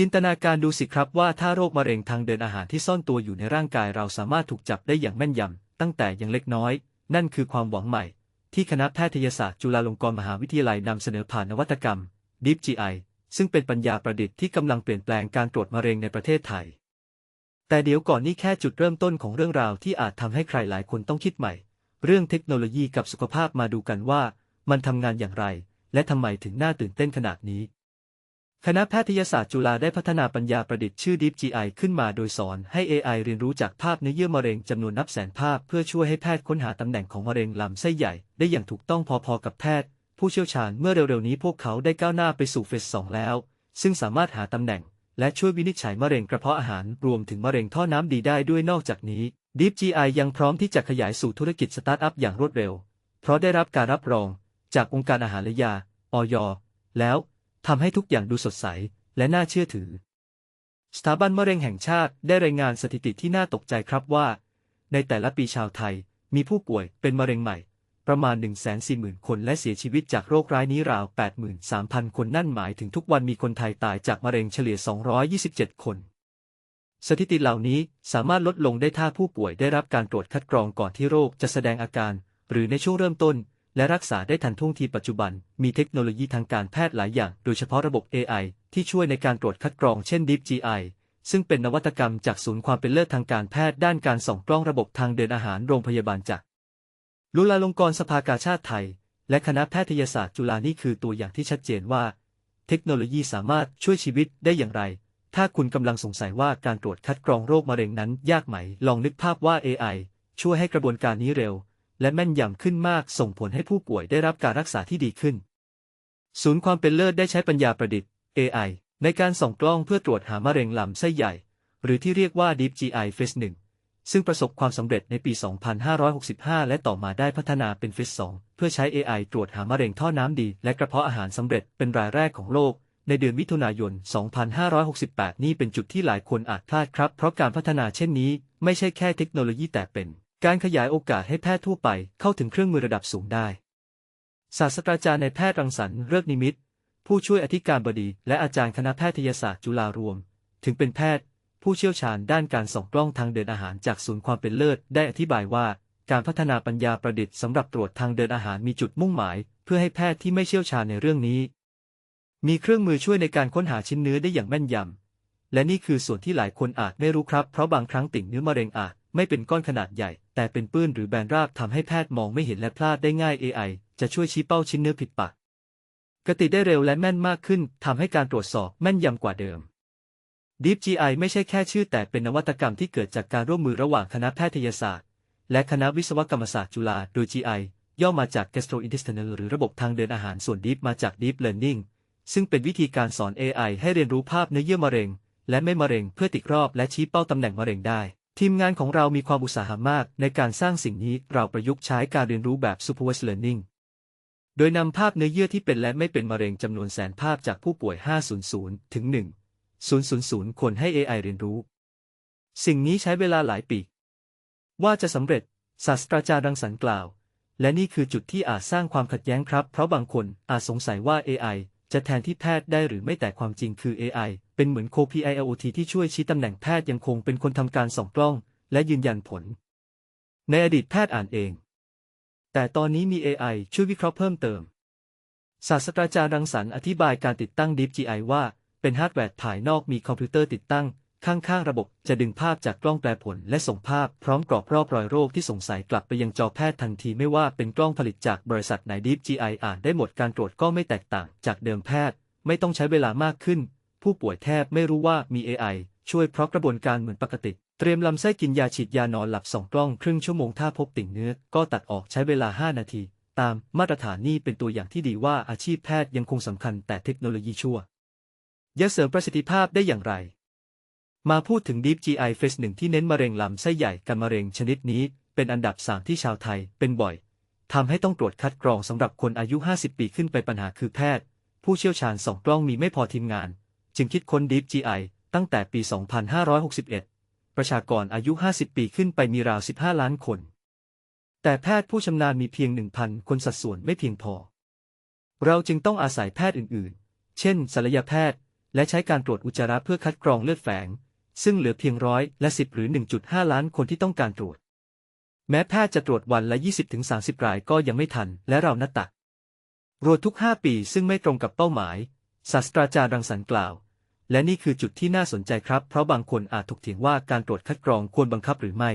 จินตนาการดูสิครับว่าถ้าโรคมะเร็งทางเดินอาหารที่ซ่อนตัวอยู่ในร่างกายเราสามารถถูกจับได้อย่างแม่นยำตั้งแต่ยังเล็กน้อย นั่นคือความหวังใหม่ ที่คณะแพทยศาสตร์จุฬาลงกรณ์มหาวิทยาลัยนำเสนอผ่านนวัตกรรม Deep GI ซึ่งเป็นปัญญาประดิษฐ์ที่กำลังเปลี่ยนแปลงการตรวจมะเร็งในประเทศไทย แต่เดี๋ยวก่อนนี่แค่จุดเริ่มต้นของเรื่องราวที่อาจทำให้ใครหลายคนต้องคิดใหม่ เรื่องเทคโนโลยีกับสุขภาพมาดูกันว่า มันทำงานอย่างไร และทำไมถึงน่าตื่นเต้นขนาดนี้ คณะแพทยศาสตร์จุฬาได้พัฒนาปัญญาประดิษฐ์ชื่อ Deep GI ขึ้นมาโดยสอนให้ AI เรียนรู้จากภาพเนื้อเยื่อมะเร็งจำนวนนับแสนภาพ เพื่อช่วยให้แพทย์ค้นหาตำแหน่งของมะเร็งลำไส้ใหญ่ได้อย่างถูกต้องพอๆกับแพทย์ ผู้เชี่ยวชาญเมื่อเร็วๆนี้พวกเขาได้ก้าวหน้าไปสู่เฟส2แล้ว ซึ่งสามารถหาตำแหน่ง และช่วยวินิจฉัยมะเร็งกระเพาะอาหารรวมถึงมะเร็งท่อน้ำดีได้ด้วยนอกจากนี้ Deep GI ยังพร้อมที่จะขยายสู่ธุรกิจสตาร์ทอัพอย่างรวดเร็ว เพราะได้รับการรับรอง จากองค์การอาหารและยา อย แล้ว ทำให้ทุกอย่างดูสดใส และน่าเชื่อถือ สถาบันมะเร็งแห่งชาติได้รายงานสถิติที่น่าตกใจครับว่า ในแต่ละปีชาวไทย มีผู้ป่วยเป็นมะเร็งใหม่ ประมาณ 140,000 คนและเสียชีวิตจากโรคร้ายนี้ราว 83,000 คนนั่นหมายถึงทุกวันมีคนไทยตายจากมะเร็งเฉลี่ย 227 คนสถิติเหล่านี้สามารถลดลงได้ถ้าผู้ป่วยได้รับการตรวจคัดกรองก่อนที่โรคจะแสดงอาการ หรือในช่วงเริ่มต้น และรักษาได้ทันท่วงทีปัจจุบัน มีเทคโนโลยีทางการแพทย์หลายอย่าง โดยเฉพาะระบบ AI ที่ช่วยในการตรวจคัดกรองเช่น Deep GI ซึ่งเป็นนวัตกรรมจากศูนย์ความเป็นเลิศทางการแพทย์ด้านการส่องกล้องระบบทางเดินอาหารโรงพยาบาลจากลุลาลงกรณ์สภากาชาติไทย และคณะแพทยศาสตร์จุฬานี่คือตัวอย่างที่ชัดเจนว่า เทคโนโลยีสามารถช่วยชีวิตได้อย่างไร ถ้าคุณกำลังสงสัยว่าการตรวจคัดกรองโรคมะเร็งนั้นยากไหม ลองนึกภาพว่า AI ช่วยให้กระบวนการนี้เร็ว และแม่นยำขึ้นมากส่งผลให้ผู้ป่วยได้รับการรักษาที่ดีขึ้น ศูนย์ความเป็นเลิศได้ใช้ปัญญาประดิษฐ์ AI ในการส่องกล้องเพื่อตรวจหามะเร็งลำไส้ใหญ่ หรือที่เรียกว่า Deep GI Phase 1 ซึ่งประสบความสำเร็จในปี 2565 และต่อมาได้พัฒนาเป็น Phase 2 เพื่อใช้ AI ตรวจหามะเร็งท่อน้ำดี และกระเพาะอาหารสำเร็จเป็นรายแรกของโลกในเดือนมิถุนายน 2568 นี่เป็นจุดที่หลายคนอาจพลาดครับ เพราะการพัฒนาเช่นนี้ไม่ใช่แค่เทคโนโลยีแต่เป็น การขยายโอกาสให้แพทย์ทั่วไปเข้าถึงเครื่องมือระดับสูงได้ ศาสตราจารย์ในแพทย์รังสรรค์เลิกนิมิต ผู้ช่วยอธิการบดี และอาจารย์คณะแพทยศาสตร์จุฬารวม ถึงเป็นแพทย์ ผู้เชี่ยวชาญด้านการส่องกล้องทางเดินอาหารจากศูนย์ความเป็นเลิศได้อธิบายว่า การพัฒนาปัญญาประดิษฐ์สำหรับตรวจทางเดินอาหารมีจุดมุ่งหมาย เพื่อให้แพทย์ที่ไม่เชี่ยวชาญในเรื่องนี้ มีเครื่องมือช่วยในการค้นหาชิ้นเนื้อได้อย่างแม่นยำและนี่คือส่วนที่หลายคนอาจไม่รู้ครับ เพราะบางครั้งติ่งเนื้อมะเร็งอาจ ไม่เป็นก้อนขนาดใหญ่ แต่เป็นปื้นหรือแบนราบทำให้แพทย์มองไม่เห็นและพลาดได้ง่าย AI จะช่วยชี้เป้าชิ้นเนื้อผิดปกติได้เร็วและแม่นมากขึ้นทำให้การตรวจสอบแม่นยำกว่าเดิม Deep GI ไม่ใช่แค่ชื่อแต่เป็นนวัตกรรมที่เกิดจากการร่วมมือระหว่างคณะแพทยศาสตร์ และคณะวิศวกรรมศาสตร์จุฬาโดย GI ย่อมาจาก gastrointestinal หรือระบบทางเดินอาหารส่วน Deep มาจาก Deep Learning ซึ่งเป็นวิธีการสอน AI ให้เรียนรู้ภาพเนื้อเยื่อมะเร็ง และไม่มะเร็งเพื่อติดรอบและชี้เป้าตำแหน่งมะเร็งได้ ทีมงานของเรามีความอุตสาหะมากในการสร้างสิ่งนี้เราประยุกต์ใช้การเรียนรู้แบบ supervised learning โดยนำภาพเนื้อเยื่อที่เป็นและไม่เป็นมะเร็งจำนวนแสนภาพจากผู้ป่วย 500 ถึง 1,000 คนให้ AI เรียนรู้ สิ่งนี้ใช้เวลาหลายปี ว่าจะสำเร็จ ศาสตราจารย์รังสรรค์กล่าว และนี่คือจุดที่อาจสร้างความขัดแย้งครับ เพราะบางคนอาจสงสัยว่า AI จะแทนที่แพทย์ได้หรือไม่แต่ความจริงคือ AI เป็นเหมือนโค PIOT ที่ช่วยชี้ตำแหน่งแพทย์ยังคงเป็นคนทำการส่องกล้อง และยืนยันผล ในอดีตแพทย์อ่านเอง แต่ตอนนี้มี AI ช่วยวิเคราะห์เพิ่มเติม ศาสตราจารย์รังสรรค์อธิบายการติดตั้ง Deep GI ว่า เป็นฮาร์ดแวร์ภายนอกมีคอมพิวเตอร์ติดตั้ง ข้างๆ ระบบจะดึงภาพจากกล้องแปลผลและส่งภาพพร้อมกรอบรอบรอยโรคที่สงสัยกลับไปยังจอแพทย์ทันทีไม่ว่าเป็นกล้องผลิตจากบริษัทไหน Deep GI อ่านได้หมดการตรวจก็ไม่แตกต่างจากเดิมแพทย์ ไม่ต้องใช้เวลามากขึ้น ผู้ป่วยแทบไม่รู้ว่ามี AI ช่วยเพราะกระบวนการเหมือนปกติ เตรียมลำไส้กินยาฉีดยานอนหลับสองกล้องครึ่งชั่วโมงถ้าพบติ่งเนื้อก็ตัดออกใช้เวลา 5 นาที ตามมาตรฐานนี่เป็นตัวอย่างที่ดีว่าอาชีพแพทย์ยังคงสำคัญแต่เทคโนโลยีชั่วจะเสริมประสิทธิภาพได้อย่างไร มาพูดถึง Deep GI Phase 1ที่เน้นมะเร็งลำไส้ใหญ่กับมะเร็งชนิดนี้ เป็นอันดับ 3 ที่ชาวไทยเป็นบ่อยทำให้ต้องตรวจคัดกรองสำหรับคนอายุ 50 ปีขึ้นไปปัญหาคือแพทย์ ผู้เชี่ยวชาญสองกล้องมีไม่พอทีมงาน จึงคิดค้น Deep GI ตั้งแต่ปี 2561 ประชากรอายุ 50 ปีขึ้นไปมีราว 15 ล้านคน แต่แพทย์ผู้ชำนาญมีเพียง 1,000 คนสัดส่วนไม่เพียงพอ เราจึงต้องอาศัยแพทย์อื่นๆ เช่นศัลยแพทย์ และใช้การตรวจอุจจาระเพื่อคัดกรองเลือดแฝง ซึ่งเหลือเพียงร้อยและสิบหรือ 1.5 ล้านคนที่ต้องการตรวจ แม้แพทย์จะตรวจวันละ 20-30 รายก็ยังไม่ทัน และเรานัดตักรวดทุก 5 ปีซึ่งไม่ตรงกับเป้าหมาย ศาสตราจารย์รังสรรค์กล่าว และนี่คือจุดที่น่าสนใจครับ เพราะบางคนอาจถกเถียงว่าการตรวจคัดกรองควรบังคับหรือไม่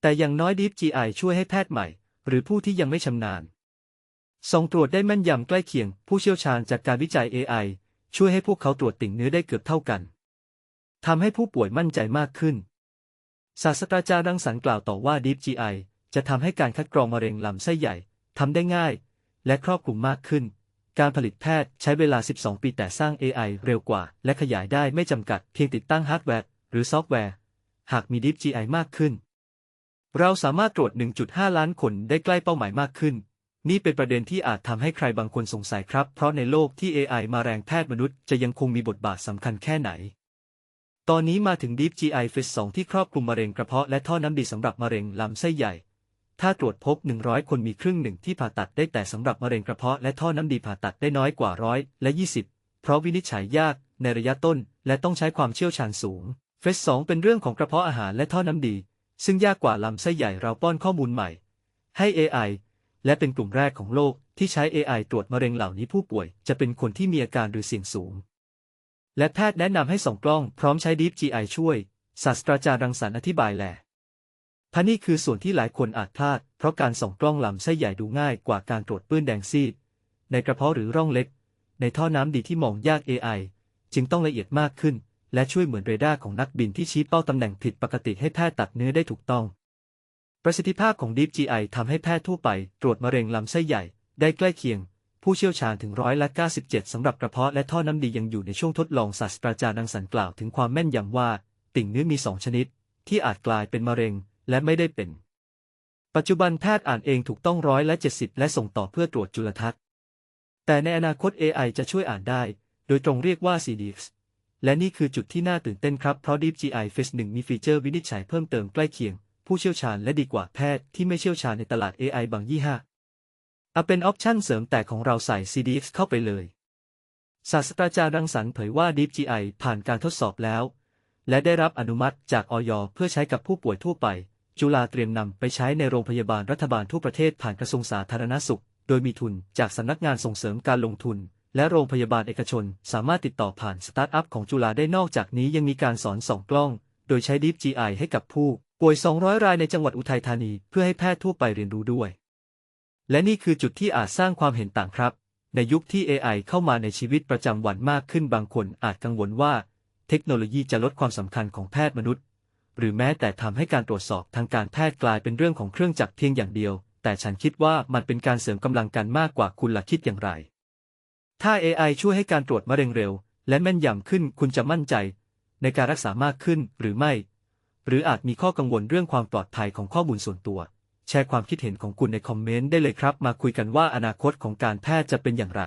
แต่อย่างน้อย Deep GI ช่วยให้แพทย์ใหม่ หรือผู้ที่ยังไม่ชำนาญส่งตรวจได้แม่นยำใกล้เคียง ผู้เชี่ยวชาญจากการวิจัย AI ช่วยให้พวกเขาตรวจติ่งเนื้อได้เกือบเท่ากัน ทำให้ผู้ป่วยมั่นใจมากขึ้น ศาสตราจารย์รังสรรค์กล่าวต่อว่า Deep GI จะทำให้การคัดกรองมะเร็งลำไส้ใหญ่ทำได้ง่าย และครอบคลุมมากขึ้น การผลิตแพทย์ใช้เวลา 12 ปีแต่สร้าง AI เร็วกว่า และขยายได้ไม่จำกัดเพียงติดตั้งฮาร์ดแวร์หรือซอฟต์แวร์ หากมี Deep GI มากขึ้น เราสามารถตรวจ 1.5 ล้านคนได้ใกล้เป้าหมายมากขึ้นนี่เป็นประเด็นที่อาจทำให้ใครบางคนสงสัยครับ เพราะในโลกที่ AI มาแรงแพทย์มนุษย์จะยังคงมีบทบาทสำคัญแค่ไหน ตอนนี้มาถึง Deep GI Phase 2ที่ครอบคลุมมะเร็งกระเพาะและท่อน้ำดีสำหรับมะเร็งลำไส้ใหญ่ ถ้าตรวจพบ 100 คนมีครึ่งหนึ่งที่ผ่าตัดได้แต่สำหรับมะเร็งกระเพาะและท่อน้ำดีผ่าตัดได้น้อยกว่าร้อยและ 20 เพราะวินิจฉัยยากในระยะต้น และต้องใช้ความเชี่ยวชาญสูง เฟส2เป็นเรื่องของกระเพาะอาหารและท่อน้ำดี ซึ่งยากกว่าลำไส้ใหญ่เราป้อนข้อมูลใหม่ ให้ AI และเป็นกลุ่มแรกของโลกที่ใช้ AI ตรวจมะเร็งเหล่านี้ผู้ป่วย จะเป็นคนที่มีอาการหรือเสี่ยงสูง และแพทย์แนะนำให้ส่องกล้องพร้อมใช้ Deep GI ช่วย ศาสตราจารย์รังสรรค์อธิบายแหละพะนี่คือส่วนที่หลายคนอาจพลาด เพราะการส่องกล้องลำไส้ใหญ่ดูง่ายกว่าการตรวจปื้นแดงซีด ในกระเพาะหรือร่องเล็ก ในท่อน้ำดีที่มองยาก AI จึงต้องละเอียดมากขึ้น และช่วยเหมือนเรดาร์ของนักบินที่ชี้เป้าตำแหน่งผิดปกติให้แพทย์ตัดเนื้อได้ถูกต้อง ประสิทธิภาพของ Deep GI ทำให้แพทย์ทั่วไป ตรวจมะเร็งลำไส้ใหญ่ ได้ใกล้เคียง ผู้เชี่ยวชาญถึงร้อยละ97 สำหรับกระเพาะและท่อน้ำดียังอยู่ในช่วงทดลองศาสตราจารย์ดังสันกล่าวถึงความแม่นยำว่า ติ่งเนื้อมีสองชนิด ที่อาจกลายเป็นมะเร็ง และไม่ได้เป็น ปัจจุบันแพทย์อ่านเองถูกต้องร้อยละ70 และส่งต่อเพื่อตรวจจุลทรรศน์แต่ในอนาคต AI จะช่วยอ่านได้ โดยตรงเรียกว่า CDX และนี่คือจุดที่น่าตื่นเต้นครับเพราะ Deep GI Phase 1มีฟีเจอร์วินิจฉัยเพิ่มเติมใกล้เคียง ผู้เชี่ยวชาญและดีกว่าแพทย์ที่ไม่เชี่ยวชาญในตลาด AI บางยี่ห้า ออาเป็นออปชั่นเสริมแต่ของเราใส่ CDX เข้าไปเลย ศาสตราจารย์รังสรรค์เผยว่า Deep GI ผ่านการทดสอบแล้ว และได้รับอนุมัติจากออยเพื่อใช้กับผู้ป่วยทั่วไป จุฬาเตรียมนำไปใช้ในโรงพยาบาลรัฐบาลทั่วประเทศผ่านกระทรวงสาธารณสุข โดยมีทุนจากสำนักงานส่งเสริมการลงทุน และโรงพยาบาลเอกชน สามารถติดต่อผ่านสตาร์ทอัพของจุฬาได้นอกจากนี้ยังมีการสอนส่องกล้อง โดยใช้ Deep GI ให้กับผู้ป่วย 200 รายในจังหวัดอุทัยธานี เพื่อให้แพทย์ทั่วไปเรียนรู้ด้วย และนี่คือจุดที่อาจสร้างความเห็นต่างครับ ในยุคที่ AI เข้ามาในชีวิตประจำวันมากขึ้นบางคนอาจกังวลว่า เทคโนโลยีจะลดความสำคัญของแพทย์มนุษย์ หรือแม้แต่ทำให้การตรวจสอบทางการแพทย์กลายเป็นเรื่องของเครื่องจักรเพียงอย่างเดียว แต่ฉันคิดว่ามันเป็นการเสริมกำลังกันมากกว่าคุณล่ะคิดอย่างไร ถ้า AI ช่วยให้การตรวจมะเร็งเร็ว และแม่นยำขึ้นคุณจะมั่นใจ ในการรักษามากขึ้นหรือไม่ หรืออาจมีข้อกังวลเรื่องความปลอดภัยของข้อมูลส่วนตัว แชร์ความคิดเห็นของคุณในคอมเมนต์ได้เลยครับ มาคุยกันว่าอนาคตของการแพทย์จะเป็นอย่างไร